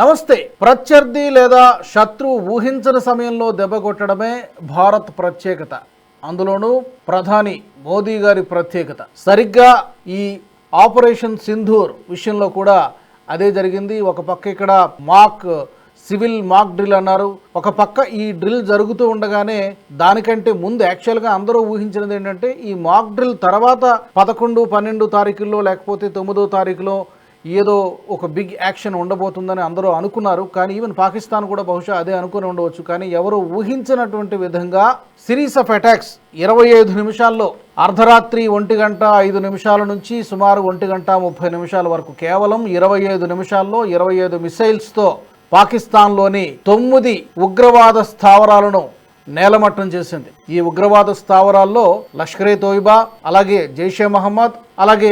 నమస్తే. ప్రత్యర్థి లేదా శత్రువు ఊహించని సమయంలో దెబ్బ కొట్టడమే భారత్ ప్రత్యేకత. అందులోనూ ప్రధాని మోదీ గారి ప్రత్యేకత. సరిగ్గా ఈ ఆపరేషన్ సింధూర్ విషయంలో కూడా అదే జరిగింది. ఒక పక్క ఇక్కడ మాక్ సివిల్ మాక్ డ్రిల్ అన్నారు. ఒక పక్క ఈ డ్రిల్ జరుగుతూ ఉండగానే దానికంటే ముందు యాక్చువల్గా అందరూ ఊహించినది ఏంటంటే ఈ మాక్ డ్రిల్ తర్వాత పదకొండు పన్నెండు తారీఖుల్లో లేకపోతే తొమ్మిదో తారీఖులో ఏదో ఒక బిగ్ యాక్షన్ ఉండబోతుందని అందరూ అనుకున్నారు. కానీ ఈవెన్ పాకిస్తాన్ కూడా బహుశా అదే అనుకుని ఉండవచ్చు. కానీ ఎవరు ఊహించినటువంటి విధంగా సిరీస్ ఆఫ్ అటాక్స్ ఇరవై ఐదు నిమిషాల్లో అర్ధరాత్రి ఒంటి గంట ఐదు నిమిషాల నుంచి సుమారు ఒంటి గంట ముప్పై నిమిషాల వరకు కేవలం ఇరవై ఐదు నిమిషాల్లో ఇరవై ఐదు మిసైల్స్తో పాకిస్తాన్లోని తొమ్మిది ఉగ్రవాద స్థావరాలను నేలమట్టం చేసింది. ఈ ఉగ్రవాద స్థావరాల్లో లష్కరే తోయిబా అలాగే జైషే మహమ్మద్ అలాగే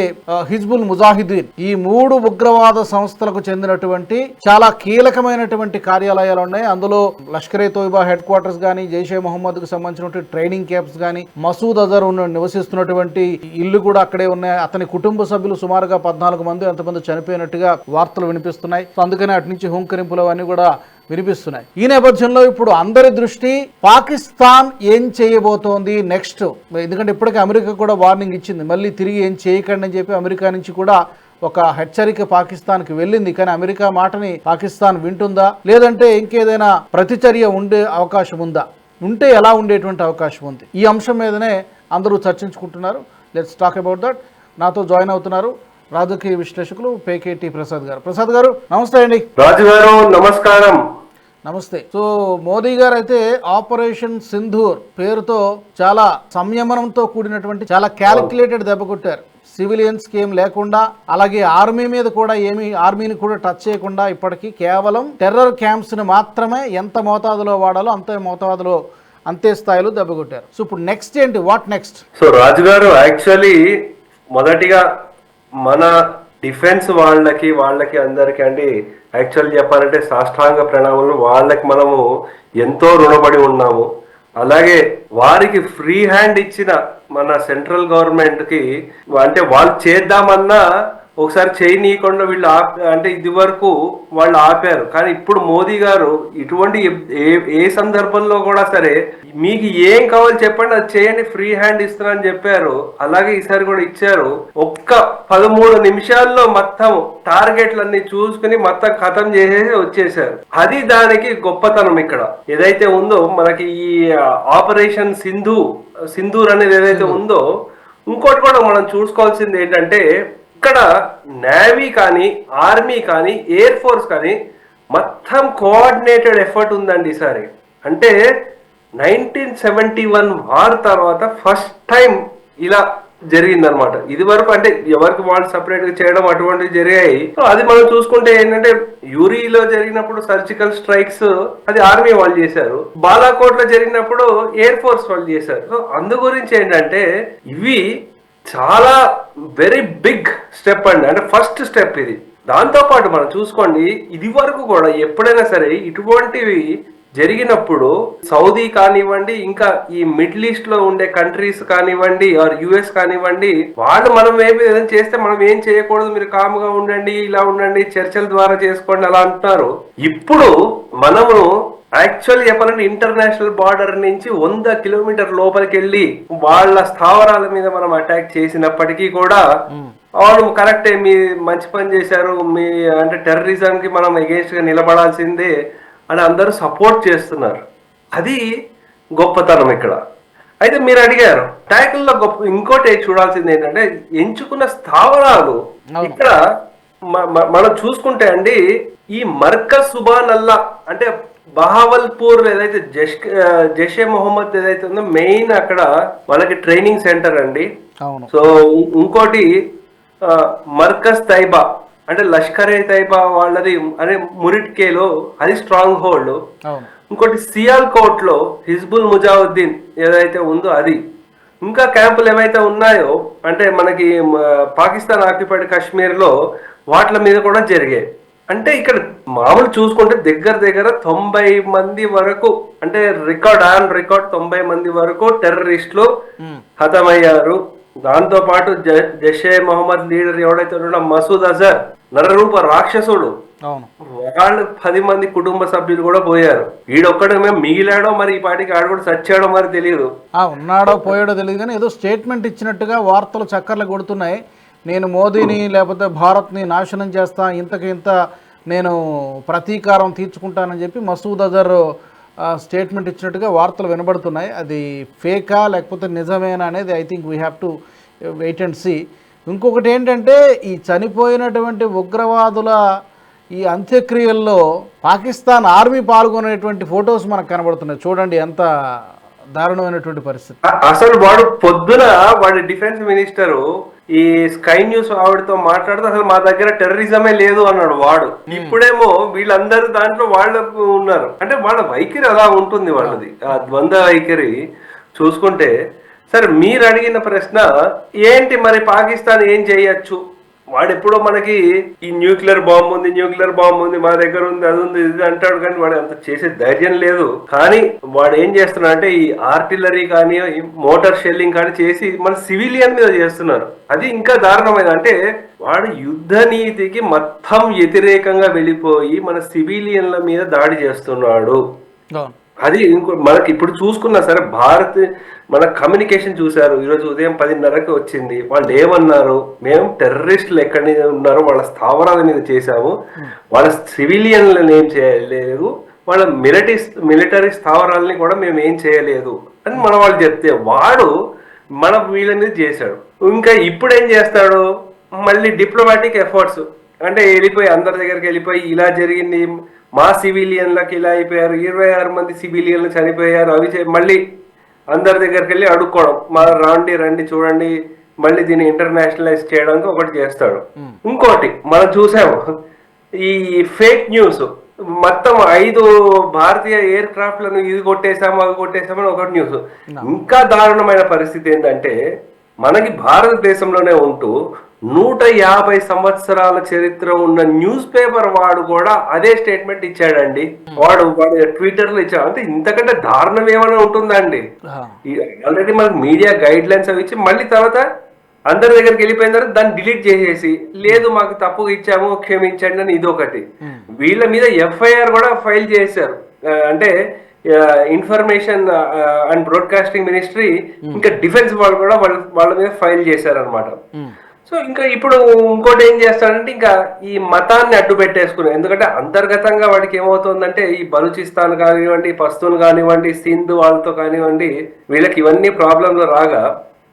హిజ్బుల్ ముజాహిదీన్ ఈ మూడు ఉగ్రవాద సంస్థలకు చెందినటువంటి చాలా కీలకమైనటువంటి కార్యాలయాలు ఉన్నాయి. అందులో లష్కరే తోయిబా హెడ్ క్వార్టర్స్ కానీ జైషే మహమ్మద్కు సంబంధించినటువంటి ట్రైనింగ్ క్యాంప్స్ కానీ మసూద్ అజర్ నివసిస్తున్నటువంటి ఇల్లు కూడా అక్కడే ఉన్నాయి. అతని కుటుంబ సభ్యులు సుమారుగా పద్నాలుగు మంది ఎంతమంది చనిపోయినట్టుగా వార్తలు వినిపిస్తున్నాయి. అందుకనే అందుకని అటు నుంచి హుంకరింపులు అవన్నీ కూడా వినిపిస్తున్నాయి. ఈ నేపథ్యంలో ఇప్పుడు అందరి దృష్టి పాకిస్తాన్ ఏం చేయబోతోంది? నెక్స్ట్ ఎందుకంటే ఇప్పటికే అమెరికా కూడా వార్నింగ్ ఇచ్చింది. మళ్ళీ తిరిగి ఏం చేయకండి అని చెప్పి అమెరికా నుంచి కూడా ఒక హెచ్చరిక పాకిస్తాన్కి వెళ్ళింది. కానీ అమెరికా మాటని పాకిస్తాన్ వింటుందా? లేదంటే ఇంకేదైనా ప్రతిచర్య ఉండే అవకాశం ఉందా? ఉంటే ఎలా ఉండేటువంటి అవకాశం ఉంది? ఈ అంశం మీదనే అందరూ చర్చించుకుంటున్నారు. లెట్స్ టాక్ అబౌట్ దట్ నాతో జాయిన్ అవుతున్నారు రాజకీయ విశ్లేషకులు పేకేటి ప్రసాద్ గారు. ప్రసాద్ గారు నమస్తే అండి. రాజు గారు నమస్కారం. నమస్తే. సో మోదీ గారు అయితే ఆపరేషన్ సింధూర్ పేరుతో చాలా సంయమనంతో కూడినటువంటి చాలా క్యాలిక్యులేటెడ్ దెబ్బ కొట్టారు. సివిలియన్స్కి ఏం లేకుండా అలాగే ఆర్మీ మీద కూడా ఏమి ఆర్మీని కూడా టచ్ చేయకుండా ఇప్పటికీ కేవలం టెర్రర్ క్యాంప్స్ని మాత్రమే ఎంత మోతాదులో వాడాలో అంతే మోతాదులో అంతే స్థాయిలో దెబ్బ కొట్టారు. సో ఇప్పుడు నెక్స్ట్ ఏంటి? వాట్ నెక్స్ట్ సో రాజు గారు యాక్చువల్లీ మొదటిగా మన డిఫెన్స్ వాళ్ళకి వాళ్ళకి అందరికీ అండి యాక్చువల్ చెప్పాలంటే సాష్టాంగ ప్రణాళికలు వాళ్ళకి మనము ఎంతో రుణపడి ఉన్నాము. అలాగే వారికి ఫ్రీ హ్యాండ్ ఇచ్చిన మన సెంట్రల్ గవర్నమెంట్కి అంటే వాళ్ళు చేద్దామన్నా ఒకసారి చేయనీయకుండా వీళ్ళు ఆప్ అంటే ఇది వరకు వాళ్ళు ఆపారు. కానీ ఇప్పుడు మోదీ గారు ఇటువంటి ఏ ఏ సందర్భంలో కూడా సరే మీకు ఏం కావాలి చెప్పండి అది చేయండి ఫ్రీ హ్యాండ్ ఇస్తున్నా అని చెప్పారు. అలాగే ఈసారి కూడా ఇచ్చారు. ఒక్క పదమూడు నిమిషాల్లో మొత్తం టార్గెట్లన్నీ చూసుకుని మొత్తం ఖతం చేసేసి వచ్చేసారు. అది దానికి గొప్పతనం ఇక్కడ. ఏదైతే ఉందో మనకి ఈ ఆపరేషన్ సింధు సింధూర్ అనేది ఏదైతే ఉందో ఇంకోటి కూడా మనం చూసుకోవాల్సింది ఏంటంటే ఇక్కడ నేవీ కానీ ఆర్మీ కానీ ఎయిర్ ఫోర్స్ కానీ మొత్తం కోఆర్డినేటెడ్ ఎఫర్ట్ ఉందండి ఈసారి. అంటే నైన్టీన్ సెవెంటీ వన్ వార్ తర్వాత ఫస్ట్ టైం ఇలా జరిగిందనమాట ఇది వరకు అంటే ఎవరికి వాళ్ళు సపరేట్గా చేయడం అటువంటివి జరిగాయి. సో అది మనం చూసుకుంటే ఏంటంటే యూరిలో జరిగినప్పుడు సర్జికల్ స్ట్రైక్స్ అది ఆర్మీ వాళ్ళు చేశారు. బాలాకోట్లో జరిగినప్పుడు ఎయిర్ ఫోర్స్ వాళ్ళు చేశారు. సో అందు గురించి ఏంటంటే ఇవి చాలా వెరీ బిగ్ స్టెప్ అండి. అంటే ఫస్ట్ స్టెప్ ఇది. దాంతో పాటు మనం చూసుకోండి ఇది వరకు కూడా ఎప్పుడైనా సరే ఇటువంటివి జరిగినప్పుడు సౌదీ కానివ్వండి ఇంకా ఈ మిడిల్ ఈస్ట్లో ఉండే కంట్రీస్ కానివ్వండి ఆర్ యుఎస్ కానివ్వండి వాళ్ళు మనం ఏమి ఏదైనా చేస్తే మనం ఏం చేయకూడదు మీరు కాముగా ఉండండి ఇలా ఉండండి చర్చల ద్వారా చేసుకోండి అలా అంటున్నారు. ఇప్పుడు మనము యాక్చువల్ చెప్పాలంటే ఇంటర్నేషనల్ బార్డర్ నుంచి వంద కిలోమీటర్ లోపలికి వెళ్ళి వాళ్ళ స్థావరాల మీద మనం అటాక్ చేసినప్పటికీ కూడా అవును కరెక్టే మీ మంచి పని చేశారు మీ అంటే టెర్రరిజం కి మనం ఎగేన్స్ట్గా నిలబడాల్సిందే అని అందరూ సపోర్ట్ చేస్తున్నారు. అది గొప్పతనం ఇక్కడ. అయితే మీరు అడిగారు ట్యాకిల్లో గొప్ప ఇంకోటి చూడాల్సింది ఏంటంటే ఎంచుకున్న స్థావరాలు. ఇక్కడ మనం చూసుకుంటే అండి ఈ మర్కజ్ సుబాన్ అల్లా అంటే బహావల్పూర్ ఏదైతే జష్ జైషే మొహమ్మద్ ఏదైతే ఉందో మెయిన్ అక్కడ వాళ్ళకి ట్రైనింగ్ సెంటర్ అండి. సో ఇంకోటి మర్కజ్ తైబా అంటే లష్కరే తైబా వాళ్ళది అనే మురిట్కేలో అది స్ట్రాంగ్ హోల్డ్. ఇంకోటి సియాల్కోట్లో హిజ్బుల్ ముజావుద్దీన్ ఏదైతే ఉందో అది. ఇంకా క్యాంపులు ఏవైతే ఉన్నాయో అంటే మనకి పాకిస్తాన్ ఆక్యుపైడ్ కాశ్మీర్లో వాటి మీద కూడా జరిగాయి. అంటే ఇక్కడ మామూలు చూసుకుంటే దగ్గర దగ్గర తొంభై మంది వరకు అంటే రికార్డ్ ఆన్ రికార్డ్ తొంభై మంది వరకు టెర్రరిస్టులు మ్మ్. హతమయ్యారు. దాంతో పాటు జషే మొహమ్మద్ లీడర్ ఎవడైతే ఉన్నాడో మసూద్ అజర్ నరరూప రాక్షసుడు. వాళ్ళు పది మంది కుటుంబ సభ్యులు కూడా పోయారు. ఈడొక్కడమే మిగిలాడో మరి ఈ పాటికి ఆడ కూడా చచ్చాడో మరి తెలియదు ఉన్నాడో పోయాడో తెలియదు కానీ ఏదో స్టేట్మెంట్ ఇచ్చినట్టుగా వార్తలు చక్కర్లు కొడుతున్నాయి. నేను మోదీని లేకపోతే భారత్ని నాశనం చేస్తా ఇంతకు ఇంత నేను ప్రతీకారం తీర్చుకుంటానని చెప్పి మసూద్ అజర్ స్టేట్మెంట్ ఇచ్చినట్టుగా వార్తలు వినబడుతున్నాయి. అది ఫేకా లేకపోతే నిజమేనా అనేది I think we have to wait and see ఇంకొకటి ఏంటంటే ఈ చనిపోయినటువంటి ఉగ్రవాదుల ఈ అంత్యక్రియల్లో పాకిస్తాన్ ఆర్మీ పాల్గొనేటువంటి ఫొటోస్ మనకు కనబడుతున్నాయి. చూడండి ఎంత దారుణమైనటువంటి పరిస్థితి. అసలు వాడు పొద్దున వాడి డిఫెన్స్ మినిస్టర్ ఈ స్కై న్యూస్ ఆవిడతో మాట్లాడితే అసలు మా దగ్గర టెర్రరిజమే లేదు అన్నాడు వాడు. ఇప్పుడేమో వీళ్ళందరూ దాంట్లో వాళ్ళు ఉన్నారు. అంటే వాళ్ళ వైఖరి అలా ఉంటుంది వాళ్ళది. ఆ ద్వంద్వ వైఖరి చూసుకుంటే సరే మీరు అడిగిన ప్రశ్న ఏంటి మరి పాకిస్తాన్ ఏం చేయొచ్చు? వాడు ఎప్పుడో మనకి ఈ న్యూక్లియర్ బాంబు ఉంది న్యూక్లియర్ బాంబు ఉంది మా దగ్గర ఉంది అది ఉంది ఇది అంటాడు కానీ వాడు అంత చేసే ధైర్యం లేదు. కానీ వాడు ఏం చేస్తున్నాడు అంటే ఈ ఆర్టిలరీ కానీ ఈ మోటార్ షెల్లింగ్ కానీ చేసి మన సివిలియన్ మీద చేస్తున్నారు. అది ఇంకా దారుణమైన అంటే వాడు యుద్ధ నీతికి మొత్తం వ్యతిరేకంగా వెళ్ళిపోయి మన సివిలియన్ల మీద దాడి చేస్తున్నాడు. అది ఇంకో మనకి ఇప్పుడు చూసుకున్నా సరే భారత్ మన కమ్యూనికేషన్ చూశారు. ఈరోజు ఉదయం పదిన్నరకి వచ్చింది. వాళ్ళు ఏమన్నారు? మేము టెర్రరిస్టులు ఎక్కడి ఉన్నారో వాళ్ళ స్థావరాల మీద చేశాము. వాళ్ళ సివిలియన్లను ఏం చేయలేదు. వాళ్ళ మిలిటరీ మిలిటరీ స్థావరాలని కూడా మేము ఏం చేయలేదు అని మన వాళ్ళు చెప్తే వాడు మన వీళ్ళ మీద చేశాడు. ఇంకా ఇప్పుడు ఏం చేస్తాడు? మళ్ళీ డిప్లొమాటిక్ ఎఫర్ట్స్ అంటే వెళ్ళిపోయి అందరి దగ్గరికి వెళ్ళిపోయి ఇలా జరిగింది. మా సివిలియన్లకు ఇలా అయిపోయారు. ఇరవై ఆరు మంది సివిలియన్లు చనిపోయారు. అవి మళ్ళీ అందరి దగ్గరికి వెళ్ళి అడుక్కోవడం. మా రండి రండి చూడండి మళ్ళీ దీన్ని ఇంటర్నేషనలైజ్ చేయడానికి ఒకటి చేస్తాడు. ఇంకోటి మనం చూసాము. ఈ ఫేక్ న్యూస్ మొత్తం ఐదు భారతీయ ఎయిర్ క్రాఫ్ట్లను ఇది కొట్టేశాము అవి కొట్టేశామని ఒకటి న్యూస్ ఇంకా దారుణమైన పరిస్థితి ఏంటంటే మనకి భారతదేశంలోనే ఉంటూ నూట యాభై సంవత్సరాల చరిత్ర ఉన్న న్యూస్ పేపర్ వాడు కూడా అదే స్టేట్మెంట్ ఇచ్చాడండి. వాడు వాడు ట్విట్టర్లో ఇచ్చాడు. అంటే ఇంతకంటే దారుణం ఏమైనా ఉంటుందా అండి ఆ, ఆల్రెడీ మనకు మీడియా గైడ్ లైన్స్ అవి ఇచ్చి మళ్ళీ తర్వాత అందరి దగ్గరికి వెళ్ళిపోయిన తర్వాత దాన్ని డిలీట్ చేసేసి లేదు మాకు తప్పు ఇచ్చాము క్షమించండి అని ఇది ఒకటి వీళ్ళ మీద ఎఫ్ఐఆర్ కూడా ఫైల్ చేశారు. అంటే ఇన్ఫర్మేషన్ అండ్ బ్రాడ్కాస్టింగ్ మినిస్ట్రీ ఇంకా డిఫెన్స్ వాళ్ళు కూడా వాళ్ళ వాళ్ళ మీద ఫైల్ చేశారనమాట సో ఇంకా ఇప్పుడు ఇంకోటి ఏం చేస్తాడంటే ఇంకా ఈ మతాన్ని అడ్డు పెట్టేసుకుని ఎందుకంటే అంతర్గతంగా వాడికి ఏమవుతుందంటే ఈ బలూచిస్తాన్ కానివ్వండి పస్తున్ కానివ్వండి సింధు వాళ్ళతో కానివ్వండి వీళ్ళకి ఇవన్నీ ప్రాబ్లంలు రాగా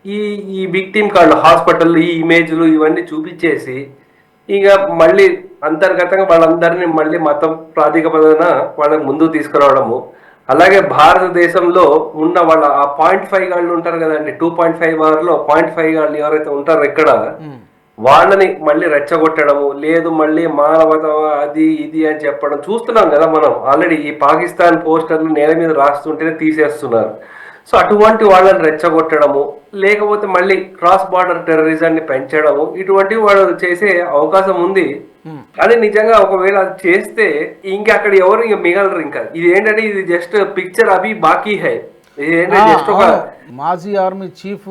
ఈ ఈ విక్టిమ్ కార్డు హాస్పిటల్ ఈ ఇమేజ్లు ఇవన్నీ చూపించేసి ఇక మళ్ళీ అంతర్గతంగా వాళ్ళందరినీ మళ్ళీ మతం ప్రాతిపదన వాళ్ళకి ముందు తీసుకురావడము. అలాగే భారతదేశంలో ఉన్న వాళ్ళ ఆ పాయింట్ ఫైవ్ గాళ్ళు ఉంటారు కదండి టూ పాయింట్ ఫైవ్లో పాయింట్ ఫైవ్ గాళ్ళు ఎవరైతే ఉంటారో ఇక్కడ వాళ్ళని మళ్ళీ రెచ్చగొట్టడము లేదు మళ్ళీ మానవత అది ఇది అని చెప్పడం చూస్తున్నాం కదా మనం. ఆల్రెడీ ఈ పాకిస్తాన్ పోస్టర్లు నేల మీద రాస్తుంటేనే తీసేస్తున్నారు. సో అటువంటి వాళ్ళని రెచ్చగొట్టడము లేకపోతే మళ్ళీ క్రాస్ బార్డర్ టెర్రరిజాన్ని పెంచడము ఇటువంటివి వాళ్ళు చేసే అవకాశం ఉంది. కానీ నిజంగా ఒకవేళ అది చేస్తే ఇంకా అక్కడ ఎవరు ఇంకా మిగలరు ఇంకా. ఇది ఏంటంటే ఇది జస్ట్ పిక్చర్ అభి బాకీ హై. ఇది ఏంటంటే జస్ట్ ఒక. మాజీ ఆర్మీ చీఫ్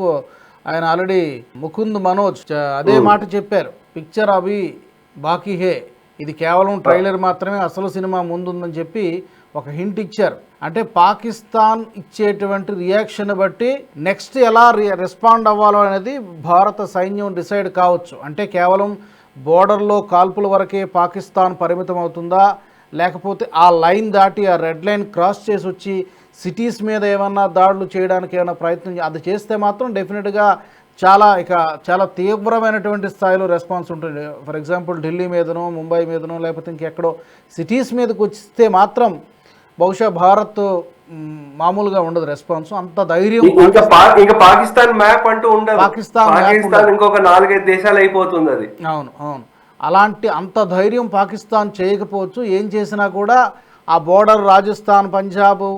ఆయన ఆల్రెడీ ముకుంద్ మనోజ్ అదే మాట చెప్పారు. పిక్చర్ అవి బాకీ హే. ఇది కేవలం ట్రైలర్ మాత్రమే అసలు సినిమా ముందుందని చెప్పి ఒక హింట్ ఇచ్చారు. అంటే పాకిస్తాన్ ఇచ్చేటువంటి రియాక్షన్ బట్టి నెక్స్ట్ ఎలా రెస్పాండ్ అవ్వాలో అనేది భారత సైన్యం డిసైడ్ కావచ్చు. అంటే కేవలం బోర్డర్లో కాల్పుల వరకే పాకిస్తాన్ పరిమితం అవుతుందా? లేకపోతే ఆ లైన్ దాటి ఆ రెడ్ లైన్ క్రాస్ చేసి వచ్చి సిటీస్ మీద ఏమన్నా దాడులు చేయడానికి ఏమైనా ప్రయత్నం అది చేస్తే మాత్రం డెఫినెట్గా చాలా ఇక చాలా తీవ్రమైనటువంటి స్థాయిలో రెస్పాన్స్ ఉంటుంది. ఫర్ ఎగ్జాంపుల్ ఢిల్లీ మీదనో ముంబై మీదనో లేకపోతే ఇంకెక్కడో సిటీస్ మీదకి వస్తే మాత్రం బహుశా భారత్ మామూలుగా ఉండదు రెస్పాన్స్. అంత ధైర్యం ఇంకా పాకిస్తాన్ మ్యాప్ అంటూ ఉండదు. పాకిస్తాన్ ఇంకొక నాలుగైదు దేశాలు అయిపోతుంది అది. అవును అవును. అలాంటి అంత ధైర్యం పాకిస్తాన్ చేయకపోవచ్చు. ఏం చేసినా కూడా ఆ బోర్డర్ రాజస్థాన్ పంజాబ్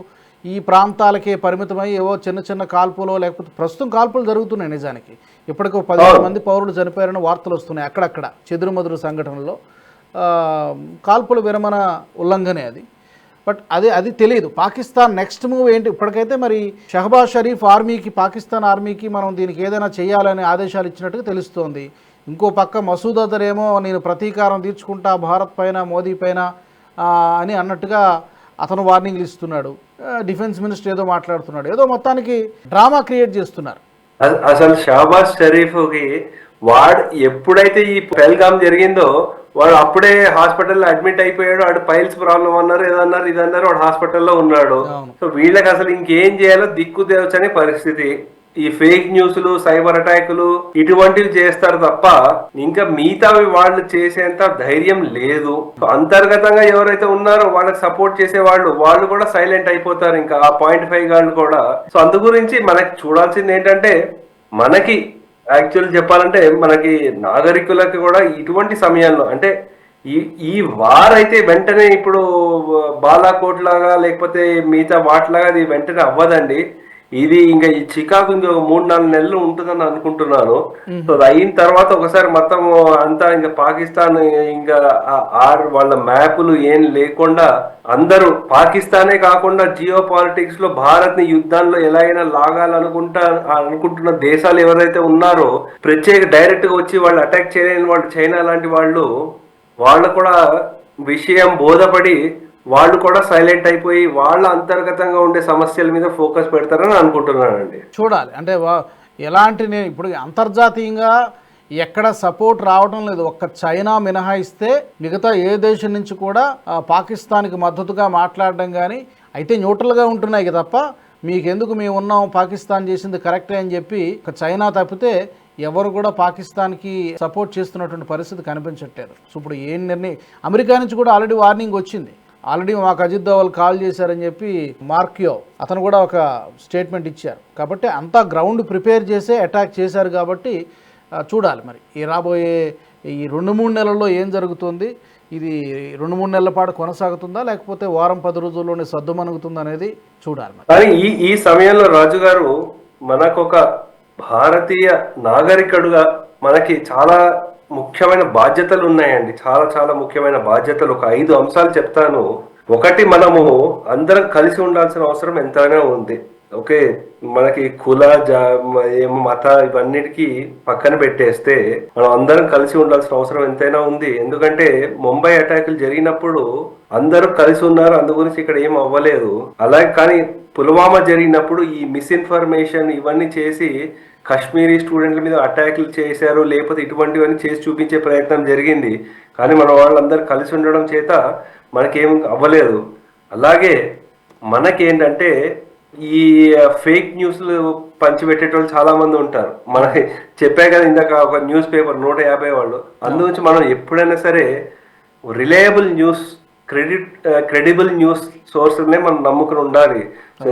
ఈ ప్రాంతాలకే పరిమితమై ఏవో చిన్న చిన్న కాల్పులో లేకపోతే ప్రస్తుతం కాల్పులు జరుగుతున్నాయి నిజానికి. ఇప్పటికి పదిహేను మంది పౌరులు చనిపోయారని వార్తలు వస్తున్నాయి అక్కడక్కడ చెదురుమదురు సంఘటనలో. కాల్పుల విరమణ ఉల్లంఘనే అది. బట్ అది అది తెలియదు. పాకిస్తాన్ నెక్స్ట్ మూవ్ ఏంటి? ఇప్పటికైతే మరి షహబాజ్ షరీఫ్ ఆర్మీకి పాకిస్తాన్ ఆర్మీకి మనం దీనికి ఏదైనా చేయాలని ఆదేశాలు ఇచ్చినట్టుగా తెలుస్తోంది. ఇంకో పక్క మసూద్ అజర్ ఏమో నేను ప్రతీకారం తీర్చుకుంటా భారత్ పైన మోదీ పైన అని అన్నట్టుగా అతను వార్నింగ్లు ఇస్తున్నాడు. డిఫెన్స్ మినిస్టర్ ఏదో మాట్లాడుతున్నాడు. ఏదో మొత్తానికి డ్రామా క్రియేట్ చేస్తున్నారు. అసలు షహబాజ్ షరీఫ్కి వాడు ఎప్పుడైతే ఈ పెల్గామ్ జరిగిందో వాడు అప్పుడే హాస్పిటల్లో అడ్మిట్ అయిపోయాడు. వాడు పైల్స్ ప్రాబ్లం అన్నారు ఏదన్నారు ఇదన్నారు వాడు హాస్పిటల్లో ఉన్నాడు. సో వీళ్ళకి అసలు ఇంకేం చేయాలో దిక్కు దేవచని పరిస్థితి. ఈ ఫేక్ న్యూస్లు సైబర్ అటాకులు ఇటువంటివి చేస్తారు తప్ప ఇంకా మిగతావి వాళ్ళు చేసేంత ధైర్యం లేదు. అంతర్గతంగా ఎవరైతే ఉన్నారో వాళ్ళకి సపోర్ట్ చేసే వాళ్ళు వాళ్ళు కూడా సైలెంట్ అయిపోతారు ఇంకా ఆ పాయింట్ ఫైవ్ వాళ్ళు కూడా. సో అందు గురించి మనకి చూడాల్సింది ఏంటంటే మనకి యాక్చువల్ చెప్పాలంటే మనకి నాగరికులకు కూడా ఇటువంటి సమయాల్లో అంటే ఈ ఈ వార్ అయితే వెంటనే ఇప్పుడు బాలాకోట్ లాగా లేకపోతే మిగతా వాటిలాగా అది వెంటనే అవ్వదండి. ఇది ఇంకా ఈ చికాకు ఇంకా ఒక మూడు నాలుగు నెలలు ఉంటుందని అనుకుంటున్నాను. సో అది అయిన తర్వాత ఒకసారి మొత్తం అంతా ఇంకా పాకిస్తాన్ ఇంకా ఆర్ వాళ్ళ మ్యాపులు ఏం లేకుండా అందరూ పాకిస్తానే కాకుండా జియో పాలిటిక్స్లో భారత్ని యుద్ధాల్లో ఎలా అయినా లాగాలనుకుంటా అనుకుంటున్న దేశాలు ఎవరైతే ఉన్నారో ప్రత్యేక డైరెక్ట్గా వచ్చి వాళ్ళు అటాక్ చేయలేని వాళ్ళు చైనా లాంటి వాళ్ళు వాళ్ళు కూడా విషయం బోధపడి వాళ్ళు కూడా సైలెంట్ అయిపోయి వాళ్ళ అంతర్గతంగా ఉండే సమస్యల మీద ఫోకస్ పెడతారని అనుకుంటున్నానండి. చూడాలి. అంటే వా- ఎలాంటి నేను ఇప్పుడు అంతర్జాతీయంగా ఎక్కడ సపోర్ట్ రావడం లేదు. ఒక్క చైనా మినహాయిస్తే మిగతా ఏ దేశం నుంచి కూడా పాకిస్తాన్కి మద్దతుగా మాట్లాడడం కానీ అయితే న్యూట్రల్గా ఉంటున్నాయి తప్ప మీకెందుకు మేము ఉన్నాం పాకిస్తాన్ చేసింది కరెక్టే అని చెప్పి ఒక చైనా తప్పితే ఎవరు కూడా పాకిస్తాన్కి సపోర్ట్ చేస్తున్నటువంటి పరిస్థితి కనిపించట్లేదు. సో ఇప్పుడు ఏం నిర్ణయం అమెరికా నుంచి కూడా ఆల్రెడీ వార్నింగ్ వచ్చింది. ఆల్రెడీ మాకు అజిత్ దోవల్ కాల్ చేశారని చెప్పి మార్కియో అతను కూడా ఒక స్టేట్మెంట్ ఇచ్చారు. కాబట్టి అంతా గ్రౌండ్ ప్రిపేర్ చేసే అటాక్ చేశారు కాబట్టి చూడాలి మరి. ఈ రాబోయే ఈ రెండు మూడు నెలల్లో ఏం జరుగుతుంది? ఇది రెండు మూడు నెలల పాటు కొనసాగుతుందా? లేకపోతే వారం పది రోజుల్లోనే సద్దుమణుగుతుందా అనేది చూడాలి మరి. కానీ ఈ ఈ సమయంలో రాజు గారు మనకొక భారతీయ నాగరికుడుగా మనకి చాలా ముఖ్యమైన బాధ్యతలు ఉన్నాయండి. చాలా చాలా ముఖ్యమైన బాధ్యతలు. ఒక ఐదు అంశాలు చెప్తాను. ఒకటి మనము అందరం కలిసి ఉండాల్సిన అవసరం ఎంతైనా ఉంది. ఓకే మనకి కుల జా ఏమో మత ఇవన్నిటికీ పక్కన పెట్టేస్తే మనం అందరం కలిసి ఉండాల్సిన అవసరం ఎంతైనా ఉంది. ఎందుకంటే ముంబై అటాకులు జరిగినప్పుడు అందరూ కలిసి ఉన్నారు అందు గురించి ఇక్కడ ఏం అవ్వలేదు. అలాగే కానీ పుల్వామా జరిగినప్పుడు ఈ మిస్ఇన్ఫర్మేషన్ ఇవన్నీ చేసి కాశ్మీరీ స్టూడెంట్ల మీద అటాకులు చేశారు లేకపోతే ఇటువంటివన్నీ చేసి చూపించే ప్రయత్నం జరిగింది. కానీ మన వాళ్ళందరూ కలిసి ఉండడం చేత మనకేం అవ్వలేదు. అలాగే మనకేంటంటే ఈ ఫేక్ న్యూస్లు పంచిపెట్టేటోళ్ళు చాలా మంది ఉంటారు. మనకి చెప్పే కదా ఇందాక ఒక న్యూస్ పేపర్ నూట యాభై వాళ్ళు. అందు నుంచి మనం ఎప్పుడైనా సరే reliable news credit credible news సోర్స్నే మనం నమ్ముకుని ఉండాలి.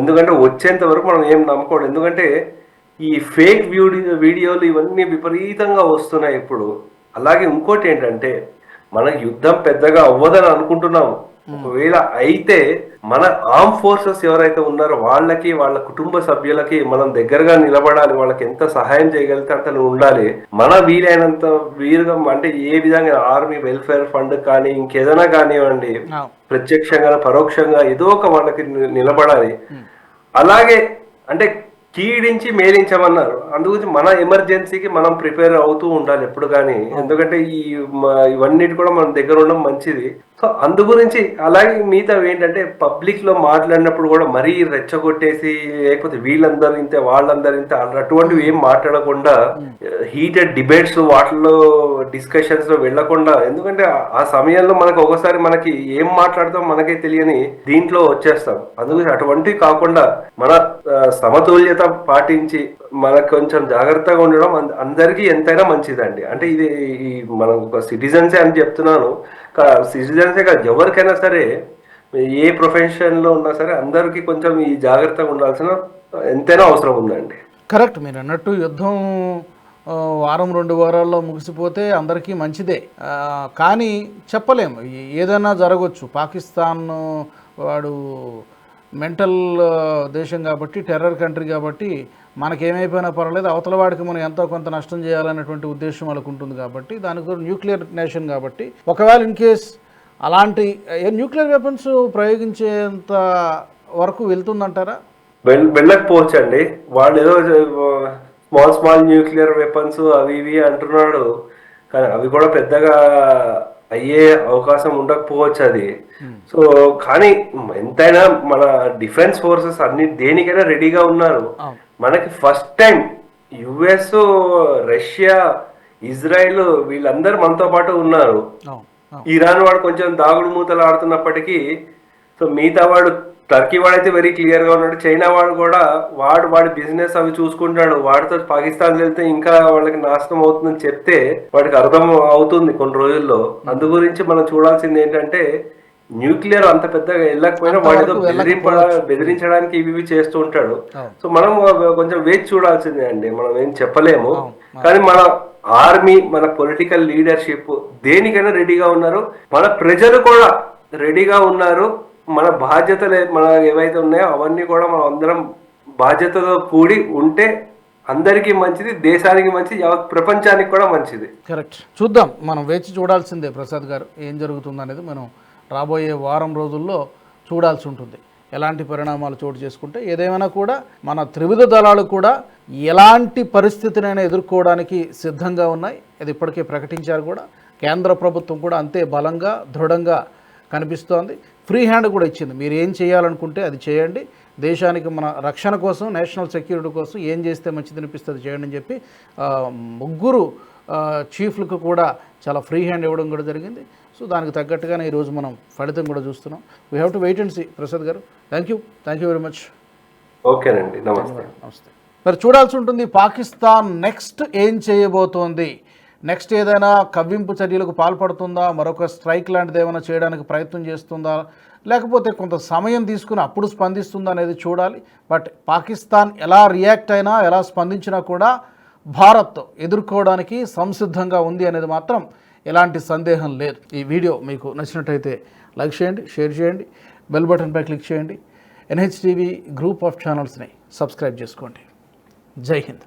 ఎందుకంటే వచ్చేంత వరకు మనం ఏం నమ్మకూడదు ఎందుకంటే ఈ ఫేక్ వీడియో వీడియోలు ఇవన్నీ విపరీతంగా వస్తున్నాయి ఇప్పుడు. అలాగే ఇంకోటి ఏంటంటే మనకు యుద్ధం పెద్దగా అవ్వదని అనుకుంటున్నాం ఒకవేళ అయితే మన ఆర్మ్ ఫోర్సెస్ ఎవరైతే ఉన్నారో వాళ్ళకి వాళ్ళ కుటుంబ సభ్యులకి మనం దగ్గరగా నిలబడాలి వాళ్ళకి ఎంత సహాయం చేయగలిగితే అంత ఉండాలి. మన వీలైనంత వీలుగా అంటే ఏ విధంగా ఆర్మీ వెల్ఫేర్ ఫండ్ కానీ ఇంకేదైనా కానివ్వండి ప్రత్యక్షంగా పరోక్షంగా ఏదో ఒక వాళ్ళకి నిలబడాలి. అలాగే అంటే కీడించి మేలించమన్నారు. అందుగురించి మన ఎమర్జెన్సీకి మనం ప్రిపేర్ అవుతూ ఉండాలి ఎప్పుడు కానీ. ఎందుకంటే ఈ ఇవన్నిటి కూడా మన దగ్గర ఉండడం మంచిది. సో అందు గురించి అలాగే మిగతా ఏంటంటే పబ్లిక్లో మాట్లాడినప్పుడు కూడా మరీ రెచ్చగొట్టేసి లేకపోతే వీళ్ళందరూ ఇంతే వాళ్ళందరూ ఇంతే అలా అటువంటివి ఏం మాట్లాడకుండా హీటెడ్ డిబేట్స్ వాటిల్లో డిస్కషన్స్లో వెళ్ళకుండా ఎందుకంటే ఆ- సమయంలో మనకు ఒకసారి మనకి ఏం మాట్లాడతాం మనకే తెలియని దీంట్లో వచ్చేస్తాం. అందుకని అటువంటివి కాకుండా మన ఆ, సమతుల్యత పాటించి మనకు కొంచెం జాగ్రత్తగా ఉండడం అందరికీ ఎంతైనా మంచిదండి. అంటే ఇది ఈ మనం ఒక సిటిజన్సే అని చెప్తున్నాను. సిటిజన్సే కాదు ఎవరికైనా సరే ఏ ప్రొఫెషన్లో ఉన్నా సరే అందరికీ కొంచెం ఈ జాగ్రత్తగా ఉండాల్సిన ఎంతైనా అవసరం ఉందండి. కరెక్ట్ మీరు అన్నట్టు యుద్ధం వారం రెండు వారాల్లో ముగిసిపోతే అందరికీ మంచిదే. కానీ చెప్పలేము. ఏదైనా జరగవచ్చు పాకిస్తాన్ వాడు మెంటల్ దేశం కాబట్టి టెర్రర్ కంట్రీ కాబట్టి మనకేమైపోయినా పర్వాలేదు అవతల వాడికి మనం ఎంతో కొంత నష్టం చేయాలనేటువంటి ఉద్దేశం వాళ్ళకు ఉంటుంది కాబట్టి దానికి న్యూక్లియర్ నేషన్ కాబట్టి ఒకవేళ ఇన్ కేస్ అలాంటి న్యూక్లియర్ వెపన్స్ ప్రయోగించేంత వరకు వెళ్తుందంటారా? వెళ్ళకపోవచ్చు అండి వాళ్ళు ఏదో స్మాల్ స్మాల్ న్యూక్లియర్ వెపన్స్ అవి ఇవి అంటున్నాడు. కానీ అవి కూడా పెద్దగా అయ్యే అవకాశం ఉండకపోవచ్చు అది. సో కానీ ఎంతైనా మన డిఫెన్స్ ఫోర్సెస్ అన్ని దేనికైనా రెడీగా ఉన్నారు. మనకి first time US Russia Israel వీళ్ళందరూ మనతో పాటు ఉన్నారు. ఇరాన్ వాడు కొంచెం దాగుడు మూతలు ఆడుతున్నప్పటికీ సో మిగతా వాడు టర్కీ వాడైతే వెరీ క్లియర్గా ఉన్నాడు. చైనా వాడు కూడా వాడు వాడి బిజినెస్ అవి చూసుకుంటాడు. వాడితో పాకిస్తాన్ వెళ్తే ఇంకా వాళ్ళకి నాశనం అవుతుందని చెప్తే వాడికి అర్థం అవుతుంది కొన్ని రోజుల్లో. అందు గురించి మనం చూడాల్సింది ఏంటంటే న్యూక్లియర్ అంత పెద్దగా వెళ్ళకపోయినా వాడితో బెదిరింప బెదిరించడానికి ఇవి చేస్తూ ఉంటాడు. సో మనం కొంచెం వేచి చూడాల్సిందే అండి. మనం ఏం చెప్పలేము. కానీ మన ఆర్మీ మన పొలిటికల్ లీడర్షిప్ దేనికైనా రెడీగా ఉన్నారు. మన ప్రజలు కూడా రెడీగా ఉన్నారు. మన బాధ్యతలు మన ఏవైతే ఉన్నాయో అవన్నీ కూడా మనం అందరం బాధ్యతతో కూడి ఉంటే అందరికీ మంచిది దేశానికి మంచిది యావత్ ప్రపంచానికి కూడా మంచిది. కరెక్ట్. చూద్దాం మనం వేచి చూడాల్సిందే ప్రసాద్ గారు ఏం జరుగుతుంది అనేది మనం రాబోయే వారం రోజుల్లో చూడాల్సి ఉంటుంది. ఎలాంటి పరిణామాలు చోటు చేసుకుంటే ఏదేమైనా కూడా మన త్రివిధ దళాలు కూడా ఎలాంటి పరిస్థితినైనా ఎదుర్కోవడానికి సిద్ధంగా ఉన్నాయి. అది ఇప్పటికే ప్రకటించారు కూడా. కేంద్ర ప్రభుత్వం కూడా అంతే బలంగా దృఢంగా కనిపిస్తోంది. ఫ్రీ హ్యాండ్ కూడా ఇచ్చింది. మీరు ఏం చేయాలనుకుంటే అది చేయండి. దేశానికి మన రక్షణ కోసం నేషనల్ సెక్యూరిటీ కోసం ఏం చేస్తే మంచిది అనిపిస్తుంది చేయండి అని చెప్పి ముగ్గురు చీఫ్లకు కూడా చాలా ఫ్రీ హ్యాండ్ ఇవ్వడం కూడా జరిగింది. సో దానికి తగ్గట్టుగానే ఈరోజు మనం ఫలితం కూడా చూస్తున్నాం. We have to wait and see Prasad గారు. Thank you thank you very much ఓకేనండి. నమస్తే. నమస్తే. మరి చూడాల్సి ఉంటుంది పాకిస్తాన్ నెక్స్ట్ ఏం చేయబోతోంది? నెక్స్ట్ ఏదైనా కవ్వింపు చర్యలకు పాల్పడుతుందా? మరొక స్ట్రైక్ లాంటిది ఏమైనా చేయడానికి ప్రయత్నం చేస్తుందా? లేకపోతే కొంత సమయం తీసుకుని అప్పుడు స్పందిస్తుందా అనేది చూడాలి. బట్ పాకిస్తాన్ ఎలా రియాక్ట్ అయినా ఎలా స్పందించినా కూడా భారత్ ఎదుర్కోవడానికి సంసిద్ధంగా ఉంది అనేది మాత్రం ఎలాంటి సందేహం లేదు. ఈ వీడియో మీకు నచ్చినట్టయితే లైక్ చేయండి షేర్ చేయండి బెల్ బటన్పై క్లిక్ చేయండి. ఎన్హెచ్టీవీ గ్రూప్ ఆఫ్ ఛానల్స్ని సబ్స్క్రైబ్ చేసుకోండి. జై హింద్.